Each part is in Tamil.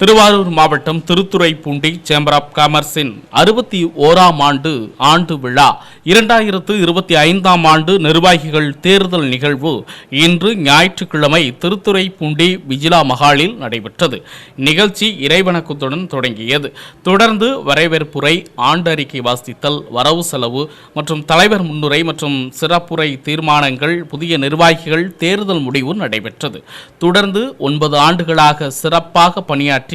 திருவாரூர் மாவட்டம் திருத்துறைப்பூண்டி சேம்பர் ஆஃப் காமர்ஸின் அறுபத்தி ஓராம் ஆண்டு ஆண்டு விழா. இரண்டாயிரத்து இருபத்தி ஐந்தாம் ஆண்டு நிர்வாகிகள் தேர்தல் நிகழ்வு இன்று ஞாயிற்றுக்கிழமை திருத்துறைப்பூண்டி விஜிலா மகாலில் நடைபெற்றது. நிகழ்ச்சி இறைவணக்கத்துடன் தொடங்கியது. தொடர்ந்து வரவேற்புரை ஆண்டு அறிக்கை வாசித்தல் வரவு செலவு மற்றும் தலைவர் முன்னுரை மற்றும் சிறப்புரை தீர்மானங்கள் புதிய நிர்வாகிகள் தேர்தல் முடிவு நடைபெற்றது. தொடர்ந்து ஒன்பது ஆண்டுகளாக சிறப்பாக பணியாற்றி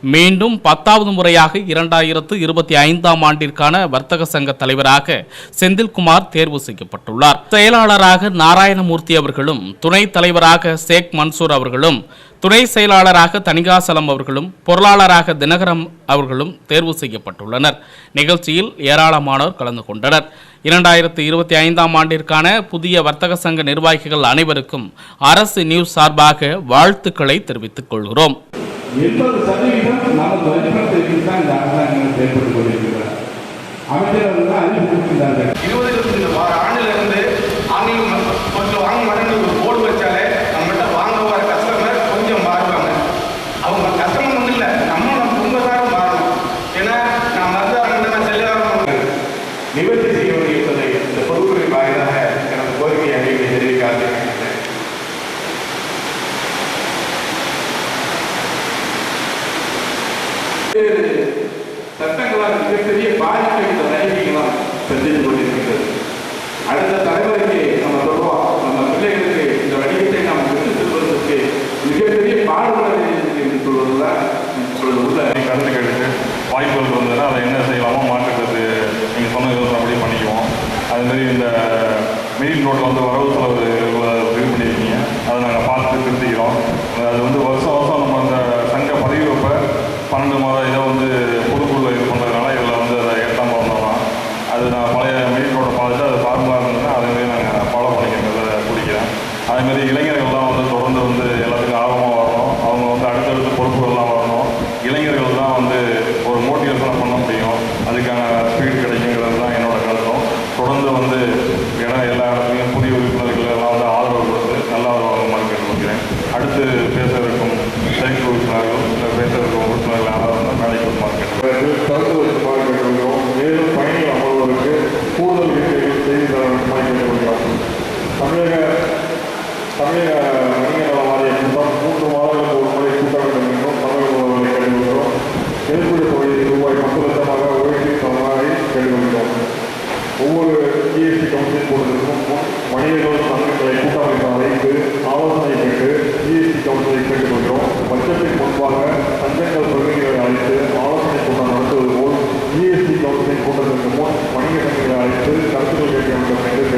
மீண்டும் பத்தாவது முறையாக இரண்டாயிரத்து இருபத்தி ஐந்தாம் ஆண்டிற்கான வர்த்தக சங்க தலைவராக செந்தில்குமார் தேர்வு செய்யப்பட்டுள்ளார். செயலாளராக நாராயணமூர்த்தி அவர்களும் துணைத் தலைவராக ஷேக் மன்சூர் அவர்களும் துணை செயலாளராக தணிகாசலம் அவர்களும் பொருளாளராக தினகரம் அவர்களும் தேர்வு செய்யப்பட்டுள்ளனர். நிகழ்ச்சியில் ஏராளமானோர் கலந்து கொண்டனர். இரண்டாயிரத்து இருபத்தி ஐந்தாம் ஆண்டிற்கான புதிய வர்த்தக சங்க நிர்வாகிகள் அனைவருக்கும் அரசு நியூஸ் சார்பாக வாழ்த்துக்களை தெரிவித்துக் கொள்கிறோம். எண்பது சதவீதம் நமது வழிபடுத்திற்கு தான் இந்த அரசாங்கம் செயல்பட்டுக் கொண்டிருக்கிறார் அமைச்சர்கள் தான் அறிவித்திருக்கிறார்கள் இருபது இருபத்தஞ்சு சட்டங்களால் மிகப்பெரிய பாதிப்பை இந்த நடிகைகளால் சந்தித்துக் கொண்டிருக்கிறது அடுத்த தலைமுறைக்கு நம்ம சொல்றோம் நம்ம பிள்ளைகளுக்கு இந்த வடிவத்தை நாம் விட்டு செல்வதற்கு மிகப்பெரிய பாடுபட என்று சொல்வதுதான் இப்பொழுது உள்ள கருத்து கேட்டு வாய்ப்புகள் வந்ததுன்னா அதை என்ன செய்யலாமோ மாற்றுறது நீங்கள் சொன்ன யோசனை அப்படியே பண்ணிக்குவோம். அதுமாரி இந்த மெயின் ரோட்டில் வந்து வரவு செலவு இது பண்ணியிருக்கீங்க அதை நாங்கள் பார்த்து திருத்திக்கிறோம். அது வந்து வருஷம் வருஷம் நம்ம அந்த பிடிக்கிறேன் அதேமாரி இளைஞர்கள்லாம் வந்து தொடர்ந்து வந்து எல்லாத்துக்கும் ஆர்வமாக வரணும். அவங்க வந்து அடுத்தடுத்த பொறுப்புகள்லாம் வரணும். இளைஞர்கள் தான் வந்து ஒரு மோட்டிவேஷனாக பண்ண முடியும். அதுக்கான ஸ்பீட் கிடைக்குங்கிறது தான் என்னோட கருத்தும். தொடர்ந்து வந்து இடம் எல்லா இடத்துலையும் புதிய உறுப்பினர்கள் எல்லாம் வந்து ஆதரவு கொடுத்து நல்லா வருவாங்க கேட்டுக்கிறேன் அடுத்து பேச இருக்கும் செயற்கை உறுப்பினர்கள் இல்லை பேச இருக்கும் உறுப்பினர்கள் யாராவது இருந்தால் மேடைக்கு வருமாறு கேட்டுக்கொள்கிறேன். திறந்து வைக்குமாறு கேட்டுக்கொள்கிறோம் மேலும் பயணிகள் அமர்வதற்கு கூடுதல் இருக்கைகள் செய்து தர தமிழக தமிழக வணிக வாரிய கூட்டம் மூன்று மாதங்களுக்கு ஒரு முறை கூட்ட வேண்டும் என்றும் தமிழக முதல்வரை கேட்டுக்கொள்கிறோம். எதிர்ப்புடைய தொகையை ரூபாய் பத்து லட்சமாக உயர்த்தி கேட்டுக்கொள்கிறோம். ஒவ்வொரு ஜிஎஸ்டி கவுன்சில் கூட்டத்திற்கும் வணிகர்கள் சங்கங்களை கூட்டமைப்பு அழைத்து ஆலோசனை கேட்டு